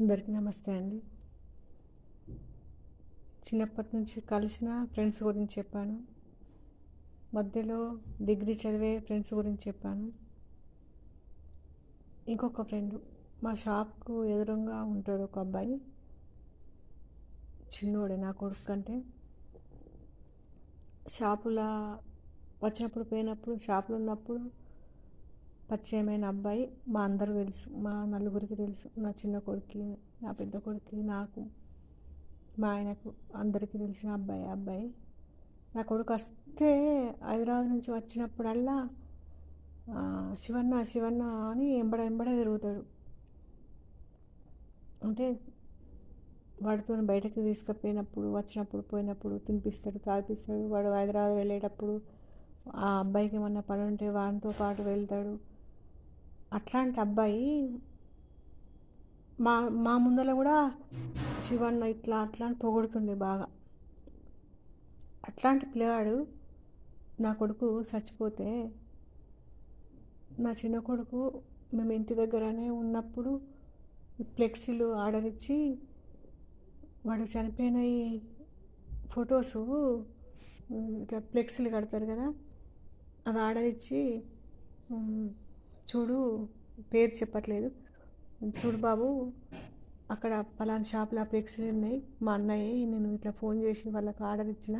అందరికీ నమస్తే అండి. చిన్నప్పటి నుంచి కలిసిన ఫ్రెండ్స్ గురించి చెప్పాను. మధ్యలో డిగ్రీ చదివే ఫ్రెండ్స్ గురించి చెప్పాను. ఇంకొక ఫ్రెండ్ మా షాప్కు ఎదురుగా ఉంటాడు ఒక అబ్బాయి. చిన్నోడే నా కొడుకు కంటే. షాపులా వచ్చినప్పుడు పోయినప్పుడు షాపులో ఉన్నప్పుడు పరిచయమైన అబ్బాయి మా అందరూ తెలుసు మా నలుగురికి తెలుసు. నా చిన్న కొడుకు నా పెద్ద కొడుకు నాకు మా ఆయనకు అందరికీ తెలిసిన అబ్బాయి ఆ అబ్బాయి. నా కొడుకు వస్తే హైదరాబాద్ నుంచి వచ్చినప్పుడల్లా శివన్న శివన్న అని ఎంబడ ఎంబడ తిరుగుతాడు. అంటే వాడితో బయటకు తీసుకుపోయినప్పుడు వచ్చినప్పుడు పోయినప్పుడు తినిపిస్తాడు తాగిపిస్తాడు. వాడు హైదరాబాద్ వెళ్ళేటప్పుడు ఆ అబ్బాయికి ఏమన్నా పని ఉంటే వాడితో పాటు వెళ్తాడు. అట్లాంటి అబ్బాయి మా మా ముందర కూడా శివన్న ఇట్లా అట్లా అని పొగుడుతుండే బాగా. అట్లాంటి పిల్లగాడు నా కొడుకు చచ్చిపోతే నా చిన్న కొడుకు మేము ఇంటి దగ్గరనే ఉన్నప్పుడు ఫ్లెక్సీలు ఆర్డర్ ఇచ్చి వాడు చనిపోయిన ఈ ఫొటోస్ ఇట్లా ఫ్లెక్సీలు కడతారు కదా అవి ఆర్డర్ ఇచ్చి చూడు పేరు చెప్పట్లేదు. చూడు బాబు అక్కడ పలానా షాప్లో ఫ్లెక్సీలు ఉన్నాయి. మా అన్నయ్య నేను ఇట్లా ఫోన్ చేసి వాళ్ళకి ఆర్డర్ ఇచ్చిన.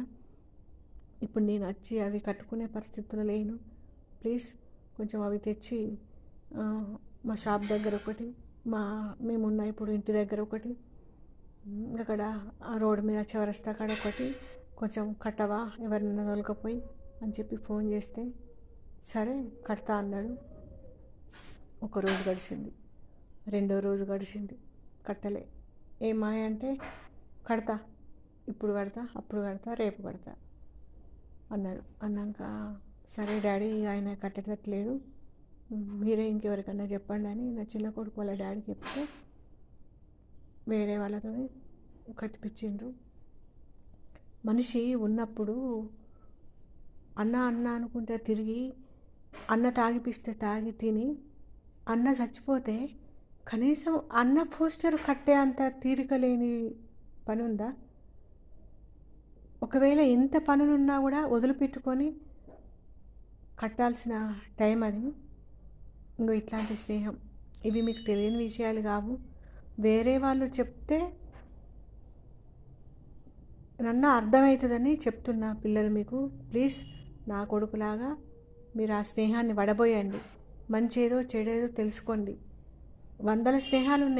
ఇప్పుడు నేను వచ్చి అవి కట్టుకునే పరిస్థితులు లేను. ప్లీజ్ కొంచెం అవి తెచ్చి మా షాప్ దగ్గర ఒకటి మా మేమున్న ఇప్పుడు ఇంటి దగ్గర ఒకటి అక్కడ ఆ రోడ్డు మీద చివరిస్తా కాడ ఒకటి కొంచెం కట్టవా ఎవరినైనా తొలకపోయి అని చెప్పి ఫోన్ చేస్తే సరే కడతా అన్నాడు. ఒక రోజు గడిచింది. రెండో రోజు గడిచింది. కట్టలే. ఏమాయ అంటే కడతా ఇప్పుడు కడతా అప్పుడు కడతా రేపు కడతా అన్నాడు. అన్నాక సరే డాడీ ఆయన కట్టేటట్లేదు. మీరే ఇంకెవరికన్నా చెప్పండి అని నా చిన్న కొడుకు వాళ్ళ డాడీ చెప్తే వేరే వాళ్ళతో కట్టిపించిండ్రు మనిషి ఉన్నప్పుడు అన్న అన్న అనుకుంటే తిరిగి అన్న తాగిపిస్తే తాగి తిని అన్న చచ్చిపోతే కనీసం అన్న పోస్టర్ కట్టే అంత తీరిక లేని పని ఉందా ఒకవేళ ఎంత పనులున్నా కూడా వదిలిపెట్టుకొని కట్టాల్సిన టైం అది. ఇంకో ఇట్లాంటి స్నేహం. ఇవి మీకు తెలియని విషయాలు కావు. వేరే వాళ్ళు చెప్తే నన్ను అర్థమవుతుందని చెప్తున్నా పిల్లలు మీకు. ప్లీజ్ నా కొడుకులాగా మీరు ఆ స్నేహాన్ని వడబోయండి. మంచేదో చెడేదో తెలుసుకోండి. వందల స్నేహాలు ఉన్నాయి